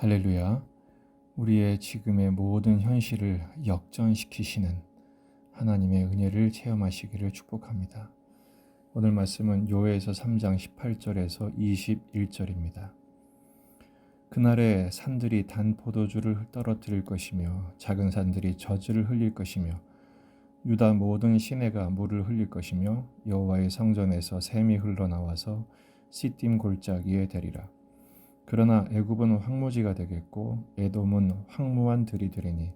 할렐루야. 우리의 지금의 모든 현실을 역전시키시는 하나님의 은혜를 체험하시기를 축복합니다. 오늘 말씀은 요에서 3장 18절에서 21절입니다. 그날에 산들이 단 포도주를 떨어뜨릴 것이며 작은 산들이 저주를 흘릴 것이며 유다 모든 시내가 물을 흘릴 것이며 여호와의 성전에서 샘이 흘러나와서 시딤 골짜기에 되리라. 그러나 애굽은 황무지가 되겠고 에돔은 황무한 들이 되리니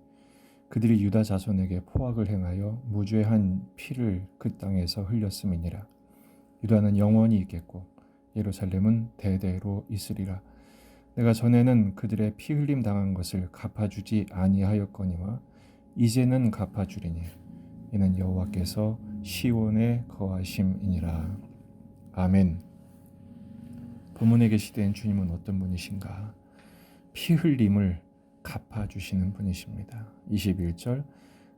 그들이 유다 자손에게 포악을 행하여 무죄한 피를 그 땅에서 흘렸음이니라. 유다는 영원히 있겠고 예루살렘은 대대로 있으리라. 내가 전에는 그들의 피 흘림 당한 것을 갚아주지 아니하였거니와 이제는 갚아주리니 이는 여호와께서 시온에 거하심이니라. 아멘. 본문에 계시된 주님은 어떤 분이신가? 피 흘림을 갚아주시는 분이십니다. 21절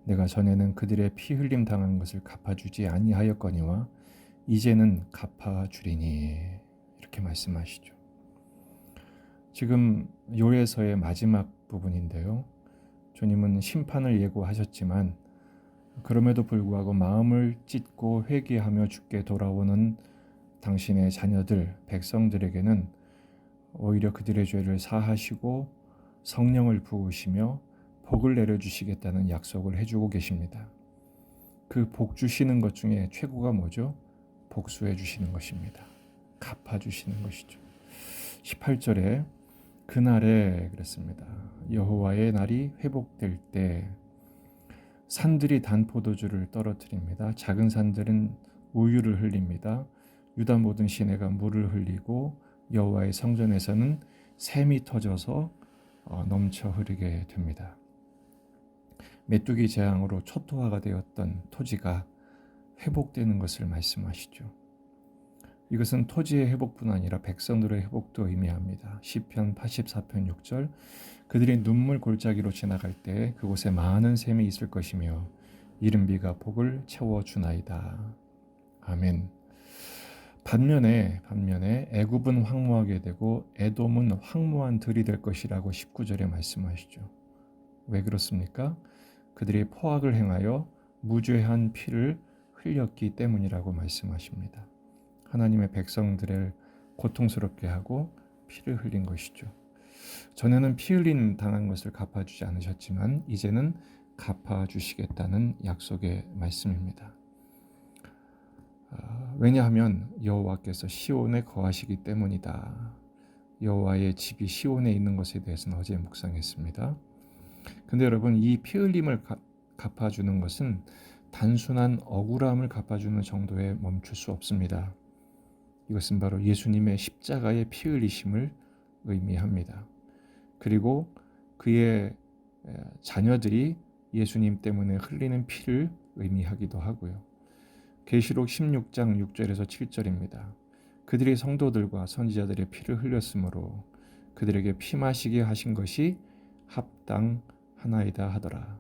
내가 전에는 그들의 피 흘림 당한 것을 갚아주지 아니하였거니와 이제는 갚아주리니 이렇게 말씀하시죠. 지금 요에서의 마지막 부분인데요. 주님은 심판을 예고하셨지만 그럼에도 불구하고 마음을 찢고 회개하며 죽게 돌아오는 당신의 자녀들, 백성들에게는 오히려 그들의 죄를 사하시고 성령을 부으시며 복을 내려주시겠다는 약속을 해주고 계십니다. 그 복 주시는 것 중에 최고가 뭐죠? 복수해 주시는 것입니다. 갚아 주시는 것이죠. 18절에 그날에 그랬습니다. 여호와의 날이 회복될 때 산들이 단 포도주를 떨어뜨립니다. 작은 산들은 우유를 흘립니다. 유다 모든 시내가 물을 흘리고 여호와의 성전에서는 샘이 터져서 어, 넘쳐 흐르게 됩니다. 메뚜기 재앙으로 초토화가 되었던 토지가 회복되는 것을 말씀하시죠. 이것은 토지의 회복뿐 아니라 백성들의 회복도 의미합니다. 시편 84편 6절 그들이 눈물 골짜기로 지나갈 때 그곳에 많은 샘이 있을 것이며 이른 비가 복을 채워 주나이다. 아멘. 반면에 반면에 애굽은 황무하게 되고 에돔은 황무한 들이 될 것이라고 19절에 말씀하시죠. 왜 그렇습니까? 그들이 포악을 행하여 무죄한 피를 흘렸기 때문이라고 말씀하십니다. 하나님의 백성들을 고통스럽게 하고 피를 흘린 것이죠. 전에는 피 흘린 당한 것을 갚아주지 않으셨지만 이제는 갚아주시겠다는 약속의 말씀입니다. 왜냐하면 여호와께서 시온에 거하시기 때문이다. 여호와의 집이 시온에 있는 것에 대해서는 어제 묵상했습니다. 근데 여러분 이 피 흘림을 갚아주는 것은 단순한 억울함을 갚아주는 정도에 멈출 수 없습니다. 이것은 바로 예수님의 십자가의 피 흘리심을 의미합니다. 그리고 그의 자녀들이 예수님 때문에 흘리는 피를 의미하기도 하고요. 계시록 16장 6절에서 7절입니다. 그들이 성도들과 선지자들의 피를 흘렸으므로 그들에게 피 마시게 하신 것이 합당하나이다 하더라.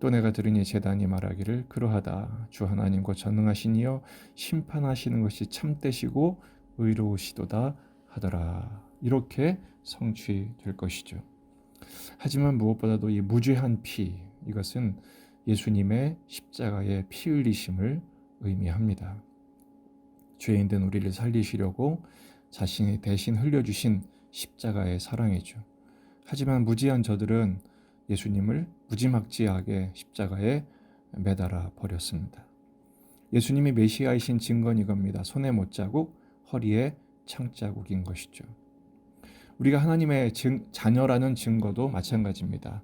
또 내가 들으니 제단이 말하기를 그러하다 주 하나님과 전능하시니여 심판하시는 것이 참되시고 의로우시도다 하더라. 이렇게 성취될 것이죠. 하지만 무엇보다도 이 무죄한 피 이것은 예수님의 십자가의 피 흘리심을 의미합니다. 죄인된 우리를 살리시려고 자신이 대신 흘려주신 십자가의 사랑이죠. 하지만 무지한 저들은 예수님을 무지막지하게 십자가에 매달아 버렸습니다. 예수님이 메시아이신 증거는 이겁니다. 손에 못자국, 허리에 창자국인 것이죠. 우리가 하나님의 증, 자녀라는 증거도 마찬가지입니다.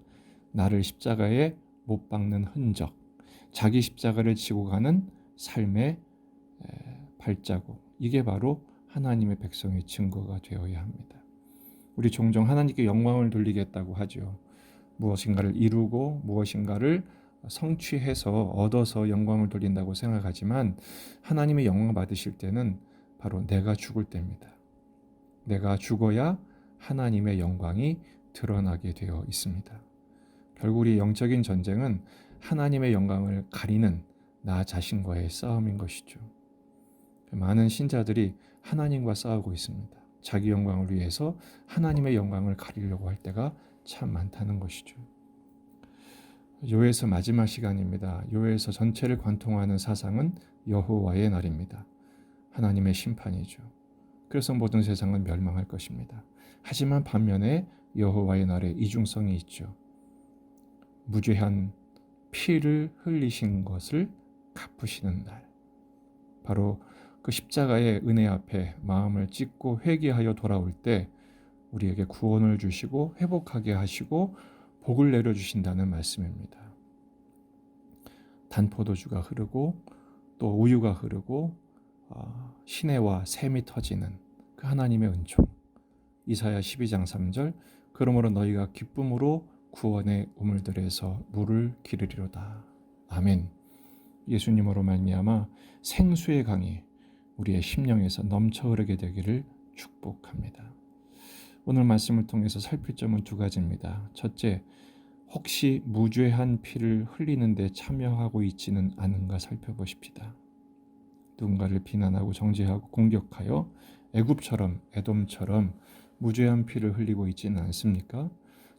나를 십자가에 못 박는 흔적, 자기 십자가를 지고 가는 삶의 발자국 이게 바로 하나님의 백성의 증거가 되어야 합니다. 우리 종종 하나님께 영광을 돌리겠다고 하죠. 무엇인가를 이루고 무엇인가를 성취해서 얻어서 영광을 돌린다고 생각하지만 하나님의 영광 받으실 때는 바로 내가 죽을 때입니다. 내가 죽어야 하나님의 영광이 드러나게 되어 있습니다. 결국 우리 영적인 전쟁은 하나님의 영광을 가리는 나 자신과의 싸움인 것이죠. 많은 신자들이 하나님과 싸우고 있습니다. 자기 영광을 위해서 하나님의 영광을 가리려고 할 때가 참 많다는 것이죠. 요에서 마지막 시간입니다. 요에서 전체를 관통하는 사상은 여호와의 날입니다. 하나님의 심판이죠. 그래서 모든 세상은 멸망할 것입니다. 하지만 반면에 여호와의 날에 이중성이 있죠. 무죄한 피를 흘리신 것을 갚으시는 날. 바로 그 십자가의 은혜 앞에 마음을 찢고 회개하여 돌아올 때 우리에게 구원을 주시고 회복하게 하시고 복을 내려 주신다는 말씀입니다. 단포도주가 흐르고 또 우유가 흐르고 어, 시내와 샘이 터지는 그 하나님의 은총. 이사야 12장 3절 그러므로 너희가 기쁨으로 구원의 우물들에서 물을 기르리로다. 아멘. 예수님으로 말미암아 생수의 강이 우리의 심령에서 넘쳐 흐르게 되기를 축복합니다. 오늘 말씀을 통해서 살필 점은 두 가지입니다. 첫째, 혹시 무죄한 피를 흘리는데 참여하고 있지는 않은가 살펴보십시다. 누군가를 비난하고 정죄하고 공격하여 애굽처럼 에돔처럼 무죄한 피를 흘리고 있지는 않습니까?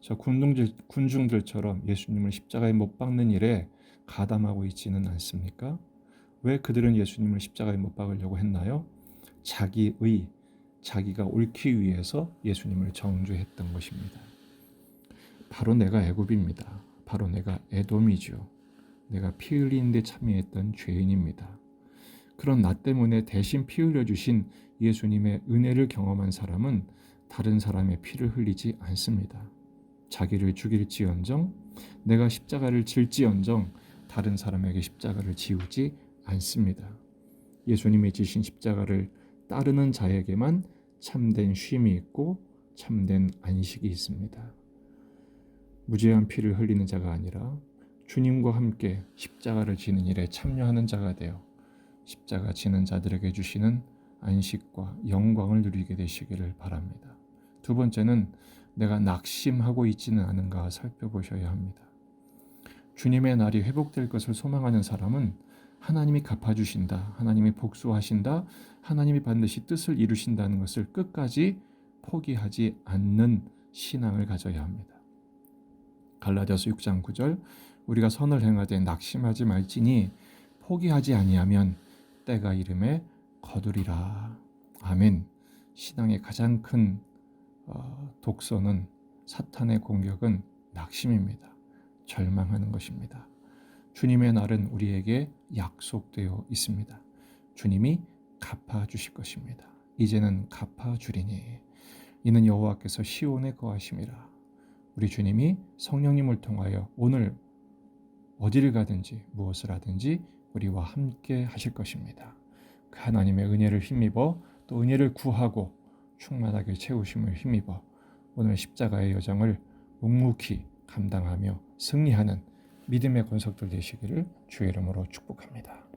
저 군중들, 군중들처럼 예수님을 십자가에 못 박는 일에 가담하고 있지는 않습니까? 왜 그들은 예수님을 십자가에 못 박으려고 했나요? 자기의 자기가 옳기 위해서 예수님을 정죄했던 것입니다. 바로 내가 애굽입니다. 바로 내가 에돔이죠. 내가 피 흘리는데 참여했던 죄인입니다. 그런 나 때문에 대신 피 흘려 주신 예수님의 은혜를 경험한 사람은 다른 사람의 피를 흘리지 않습니다. 자기를 죽일지언정 내가 십자가를 질지언정 다른 사람에게 십자가를 지우지 않습니다. 예수님이 지신 십자가를 따르는 자에게만 참된 쉼이 있고 참된 안식이 있습니다. 무죄한 피를 흘리는 자가 아니라 주님과 함께 십자가를 지는 일에 참여하는 자가 되어 십자가 지는 자들에게 주시는 안식과 영광을 누리게 되시기를 바랍니다. 두 번째는 내가 낙심하고 있지는 않은가 살펴보셔야 합니다. 주님의 날이 회복될 것을 소망하는 사람은 하나님이 갚아주신다, 하나님이 복수하신다, 하나님이 반드시 뜻을 이루신다는 것을 끝까지 포기하지 않는 신앙을 가져야 합니다. 갈라디아서 6장 9절 우리가 선을 행하되 낙심하지 말지니 포기하지 아니하면 때가 이름에 거두리라. 아멘. 신앙의 가장 큰 어, 독서는 사탄의 공격은 낙심입니다. 절망하는 것입니다. 주님의 날은 우리에게 약속되어 있습니다. 주님이 갚아 주실 것입니다. 이제는 갚아 주리니 이는 여호와께서 시온에 거하심이라. 우리 주님이 성령님을 통하여 오늘 어디를 가든지 무엇을 하든지 우리와 함께 하실 것입니다. 그 하나님의 은혜를 힘입어 또 은혜를 구하고 충만하게 채우심을 힘입어 오늘 십자가의 여정을 묵묵히 감당하며 승리하는 믿음의 권석들 되시기를 주의 이름으로 축복합니다.